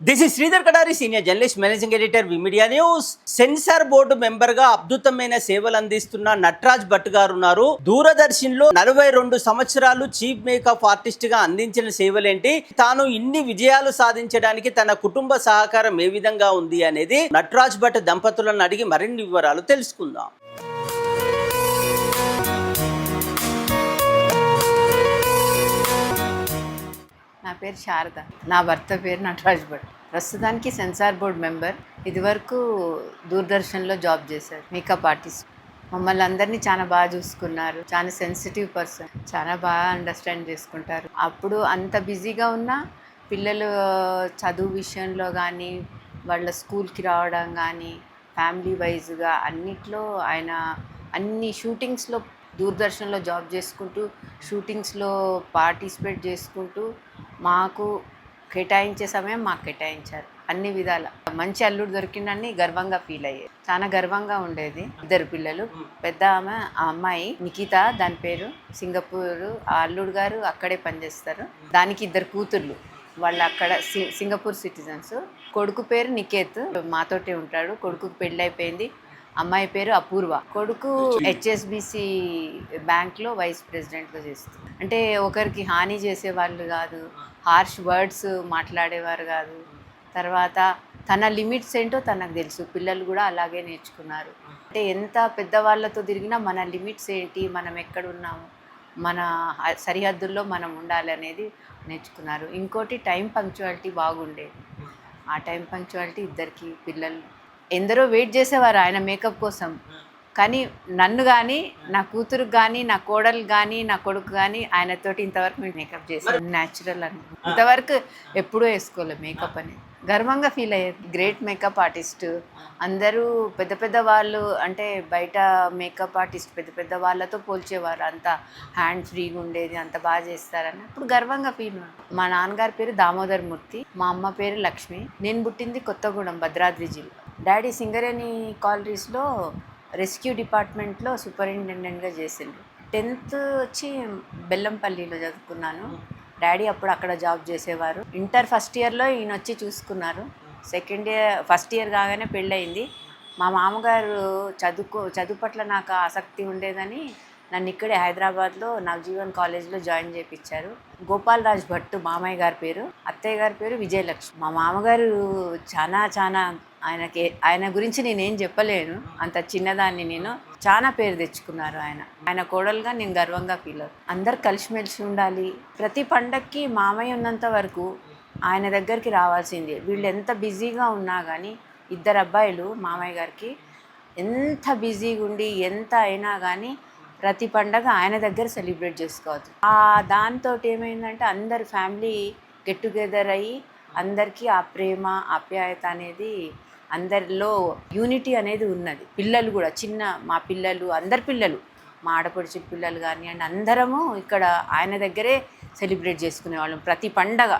This is Sridhar Kadari senior journalist managing editor V Media news censor board మెంబర్గా అద్భుతమైన సేవలు అందిస్తున్న నట్రాజ్ భట్ గారు ఉన్నారు. దూరదర్శన్లో నలభై రెండు సంవత్సరాలు చీఫ్ మేకప్ ఆర్టిస్ట్గా అందించిన సేవలేంటి? తాను ఇన్ని విజయాలు సాధించడానికి తన కుటుంబ సహకారం ఏ విధంగా ఉంది అనేది నట్రాజ్ భట్ దంపతులను అడిగి మరిన్ని వివరాలు తెలుసుకుందాం. పేరు శారద. నా భర్త పేరు నటరాజ్ భట్. ప్రస్తుతానికి సెన్సార్ బోర్డ్ మెంబర్. ఇదివరకు దూరదర్శన్లో జాబ్ చేశారు మేకప్ ఆర్టిస్ట్. మమ్మల్ని అందరినీ చాలా బాగా చూసుకున్నారు. చాలా సెన్సిటివ్ పర్సన్. చాలా బాగా అండర్స్టాండ్ చేసుకుంటారు. అప్పుడు అంత బిజీగా ఉన్నా పిల్లలు చదువు విషయంలో కానీ వాళ్ళ స్కూల్కి రావడం కానీ ఫ్యామిలీ వైజ్గా అన్నిట్లో ఆయన అన్ని షూటింగ్స్లో దూరదర్శన్లో జాబ్ చేసుకుంటూ షూటింగ్స్లో పార్టిసిపేట్ చేసుకుంటూ మాకు కేటాయించే సమయం మాకు కేటాయించారు. అన్ని విధాల. మంచి అల్లుడు దొరికిందని గర్వంగా ఫీల్ అయ్యేది చాలా గర్వంగా ఉండేది ఇద్దరు పిల్లలు. పెద్ద ఆమె ఆ అమ్మాయి నిఖిత దాని పేరు సింగపూర్. ఆ అల్లుడు గారు అక్కడే పనిచేస్తారు. దానికి ఇద్దరు కూతుర్లు. వాళ్ళు అక్కడ సి- సింగపూర్ సిటిజన్స్. కొడుకు పేరు నికేత్. మాతోటే ఉంటాడు. కొడుకు పెళ్ళి అయిపోయింది అమ్మాయి పేరు అపూర్వ. కొడుకు హెచ్ఎస్బిసి బ్యాంక్లో వైస్ ప్రెసిడెంట్గా చేస్తుంది. అంటే ఒకరికి హాని చేసే వాళ్ళు కాదు హార్ష్ వర్డ్స్ మాట్లాడేవారు కాదు. తర్వాత తన లిమిట్స్ ఏంటో తనకు తెలుసు. పిల్లలు కూడా అలాగే నేర్చుకున్నారు. అంటే ఎంత పెద్దవాళ్ళతో తిరిగినా మన లిమిట్స్ ఏంటి మనం ఎక్కడ ఉన్నాము మన సరిహద్దుల్లో మనం ఉండాలి అనేది నేర్చుకున్నారు. ఇంకోటి టైం పంక్చువాలిటీ బాగుండేది. ఆ టైం పంక్చువాలిటీ ఇద్దరికి పిల్లలు ఎందరో వెయిట్ చేసేవారు ఆయన మేకప్ కోసం. కానీ నన్ను కానీ నా కూతురు కానీ నా కోడలు కానీ నా కొడుకు కానీ ఆయనతోటి ఇంతవరకు మేము మేకప్ చేసాం న్యాచురల్ అని. ఇంతవరకు ఎప్పుడూ వేసుకోలేదు మేకప్ అని. గర్వంగా ఫీల్ అయ్యేది. గ్రేట్ మేకప్ ఆర్టిస్ట్ అందరూ పెద్ద పెద్ద వాళ్ళు అంటే బయట మేకప్ ఆర్టిస్ట్ పెద్ద పెద్ద వాళ్ళతో పోల్చేవారు. అంత హ్యాండ్ ఫ్రీగా ఉండేది అంత బాగా చేస్తారని. అప్పుడు గర్వంగా ఫీల్ మా నాన్నగారి పేరు దామోదర్ మూర్తి మా అమ్మ పేరు లక్ష్మి. నేను పుట్టింది కొత్తగూడెం భద్రాద్రి జిల్లా. డాడీ సింగరేణి కాలరీస్లో రెస్క్యూ డిపార్ట్మెంట్లో సూపరింటెండెంట్గా చేసిండు టెన్త్ వచ్చి బెల్లంపల్లిలో చదువుకున్నాను. డాడీ అప్పుడు అక్కడ జాబ్ చేసేవారు. ఇంటర్ ఫస్ట్ ఇయర్లో ఈయన వచ్చి చూసుకున్నారు. సెకండ్ ఇయర్ ఫస్ట్ ఇయర్ కాగానే పెళ్ళయింది. మా మామగారు చదువుకో చదువు పట్ల నాకు ఆసక్తి ఉండేదని నన్ను ఇక్కడే హైదరాబాద్లో నవజీవన్ కాలేజ్లో జాయిన్ చేయించారు గోపాలరాజ్ భట్ మామయ్య గారి పేరు అత్తయ్య గారి పేరు విజయలక్ష్మి. మా మామగారు చాలా చాలా ఆయనకి ఆయన గురించి నేనేం చెప్పలేను. అంత చిన్నదాన్ని నేను చాలా పేరు తెచ్చుకున్నారు ఆయన. ఆయన కోడలుగా నేను గర్వంగా ఫీల్ అవుతాను అందరు కలిసిమెలిసి ఉండాలి. ప్రతి పండక్కి మామయ్య ఉన్నంత వరకు ఆయన దగ్గరికి రావాల్సిందే. వీళ్ళు ఎంత బిజీగా ఉన్నా కానీ ఇద్దరు అబ్బాయిలు మామయ్య గారికి ఎంత బిజీగా ఉండి ఎంత అయినా కానీ ప్రతి పండగ ఆయన దగ్గర సెలబ్రేట్ చేసుకోవచ్చు ఆ దాంతో ఏమైందంటే అందరు ఫ్యామిలీ గెట్ టుగెదర్ అయ్యి అందరికీ ఆ ప్రేమ ఆప్యాయత అనేది అందరిలో యూనిటీ అనేది ఉన్నది. పిల్లలు కూడా చిన్న మా పిల్లలు అందరి పిల్లలు మా ఆడపడుచు పిల్లలు కానివ్వండి అందరము ఇక్కడ ఆయన దగ్గరే సెలబ్రేట్ చేసుకునేవాళ్ళం. ప్రతి పండగ